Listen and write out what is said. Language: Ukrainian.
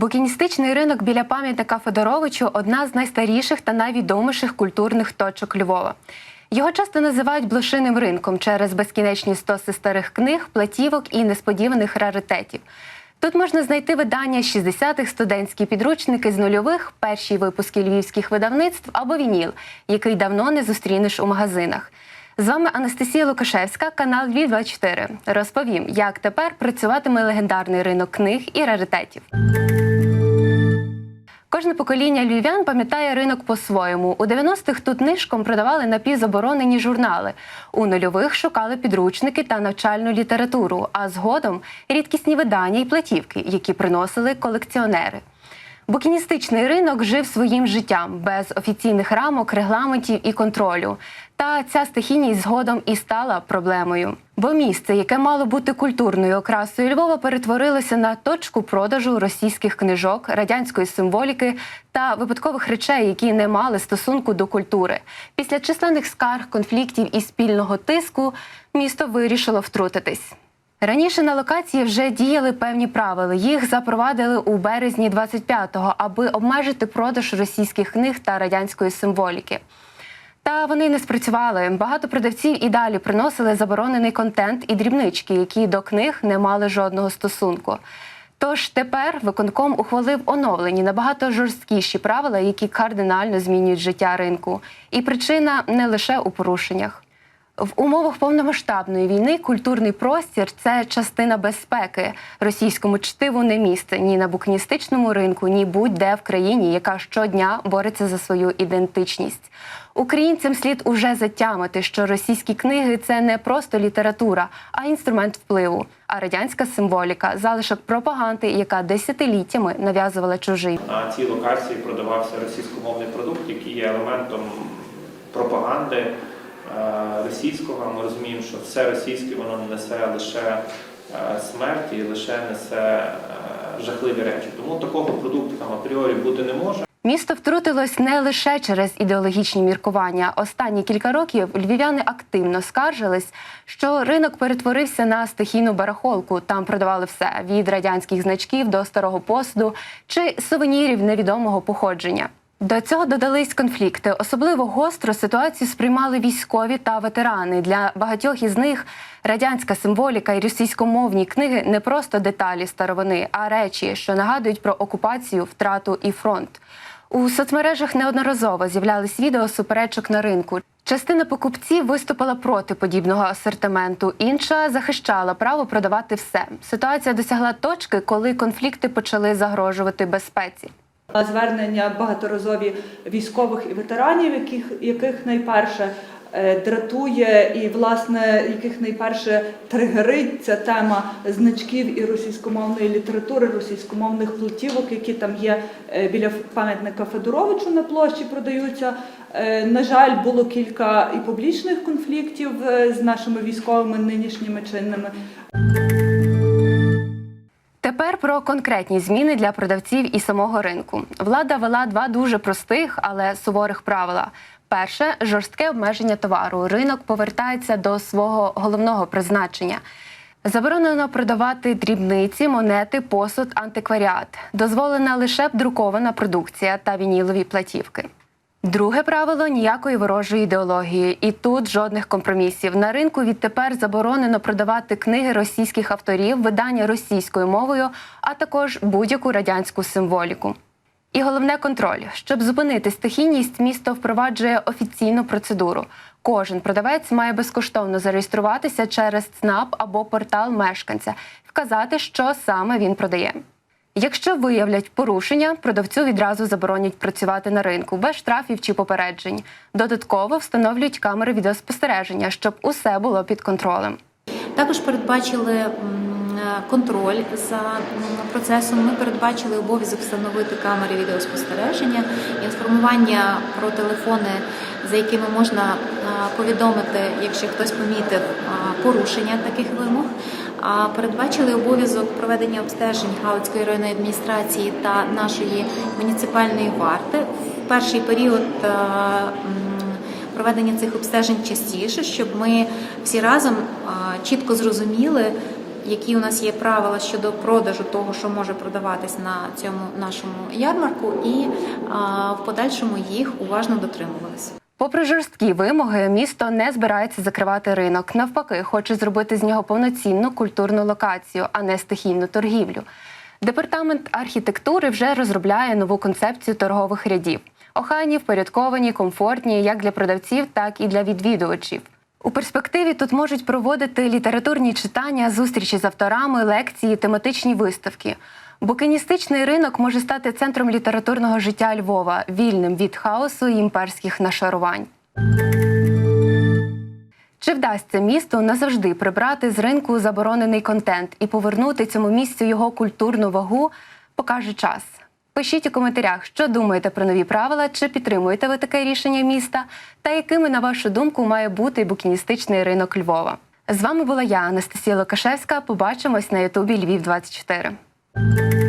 Букіністичний ринок біля пам'ятника Федоровичу одна з найстаріших та найвідоміших культурних точок Львова. Його часто називають блошиним ринком через безкінечні стоси старих книг, платівок і несподіваних раритетів. Тут можна знайти видання 60-х, студентські підручники з нульових, перші випуски львівських видавництв або вініл, який давно не зустрінеш у магазинах. З вами Анастасія Лукашевська, канал Львів 24 Розповім, як тепер працюватиме легендарний ринок книг і раритетів. Кожне покоління львів'ян пам'ятає ринок по-своєму. У 90-х тут нишком продавали напівзаборонені журнали. У нульових шукали підручники та навчальну літературу, а згодом рідкісні видання і платівки, які приносили колекціонери. Букіністичний ринок жив своїм життям без офіційних рамок, регламентів і контролю. Та ця стихійність згодом і стала проблемою. Бо місце, яке мало бути культурною окрасою Львова, перетворилося на точку продажу російських книжок, радянської символіки та випадкових речей, які не мали стосунку до культури. Після численних скарг, конфліктів і спільного тиску місто вирішило втрутитись. Раніше на локації вже діяли певні правила. Їх запровадили у березні 25-го, аби обмежити продаж російських книг та радянської символіки. Та вони не спрацювали. Багато продавців і далі приносили заборонений контент і дрібнички, які до книг не мали жодного стосунку. Тож тепер виконком ухвалив оновлені набагато жорсткіші правила, які кардинально змінюють життя ринку. І причина не лише у порушеннях. В умовах повномасштабної війни культурний простір це частина безпеки. Російському чтиву не місце ні на букіністичному ринку, ні будь-де в країні, яка щодня бореться за свою ідентичність. Українцям слід уже затямити, що російські книги це не просто література, а інструмент впливу. А радянська символіка залишок пропаганди, яка десятиліттями нав'язувала чужий. На цій локації продавався російськомовний продукт, який є елементом пропаганди російського. Ми розуміємо, що все російське воно не несе лише е, смерть і лише несе е, жахливі речі. Тому такого продукту там апріорі бути не може. Місто втрутилось не лише через ідеологічні міркування. Останні кілька років львів'яни активно скаржились, що ринок перетворився на стихійну барахолку. Там продавали все від радянських значків до старого посуду чи сувенірів невідомого походження. До цього додались конфлікти. Особливо гостро ситуацію сприймали військові та ветерани. Для багатьох із них радянська символіка і російськомовні книги не просто деталі старовини, а речі, що нагадують про окупацію, втрату і фронт. У соцмережах неодноразово з'являлись відео суперечок на ринку. Частина покупців виступила проти подібного асортименту, інша захищала право продавати все. Ситуація досягла точки, коли конфлікти почали загрожувати безпеці. Звернення багаторазові військових і ветеранів, яких, яких найперше е, дратує і, власне, яких найперше тригерить ця тема значків і російськомовної літератури, російськомовних платівок, які там є е, біля пам'ятника Федоровичу на площі, продаються. Е, На жаль, було кілька і публічних конфліктів з нашими військовими нинішніми чинними. Тепер про конкретні зміни для продавців і самого ринку. Влада вела два дуже простих, але суворих правила. Перше жорстке обмеження товару. Ринок повертається до свого головного призначення. Заборонено продавати дрібниці, монети, посуд, антикваріат. Дозволена лише друкована продукція та вінілові платівки. Друге правило ніякої ворожої ідеології, і тут жодних компромісів. На ринку відтепер заборонено продавати книги російських авторів, видання російською мовою, а також будь-яку радянську символіку. І головне контроль. Щоб зупинити стихійність, місто впроваджує офіційну процедуру. Кожен продавець має безкоштовно зареєструватися через ЦНАП або портал мешканця, вказати, що саме він продає. Якщо виявлять порушення, продавцю відразу заборонять працювати на ринку без штрафів чи попереджень. Додатково встановлюють камери відеоспостереження, щоб усе було під контролем. Також передбачили контроль за процесом. Ми передбачили обов'язок встановити камери відеоспостереження, інформування про телефони, за якими можна повідомити, якщо хтось помітив порушення таких вимог. Передбачили обов'язок проведення обстежень Галицької районної адміністрації та нашої муніципальної варти в перший період. проведення цих обстежень частіше, щоб ми всі разом чітко зрозуміли, які у нас є правила щодо продажу того, що може продаватись на цьому нашому ярмарку, і в подальшому їх уважно дотримувалися. Попри жорсткі вимоги, місто не збирається закривати ринок. Навпаки, хоче зробити з нього повноцінну культурну локацію, а не стихійну торгівлю. Департамент архітектури вже розробляє нову концепцію торгових рядів. Охайні, впорядковані, комфортні як для продавців, так і для відвідувачів. У перспективі тут можуть проводити літературні читання, зустрічі з авторами, лекції, тематичні виставки. Букиністичний ринок може стати центром літературного життя Львова, вільним від хаосу і імперських нашарувань. Чи вдасться місту назавжди прибрати з ринку заборонений контент і повернути цьому місцю його культурну вагу, покаже час. Пишіть у коментарях, що думаєте про нові правила, чи підтримуєте ви таке рішення міста, та якими, на вашу думку, має бути букіністичний ринок Львова. З вами була я, Анастасія Лукашевська. Побачимось на Ютубі Львів 24 Thank you.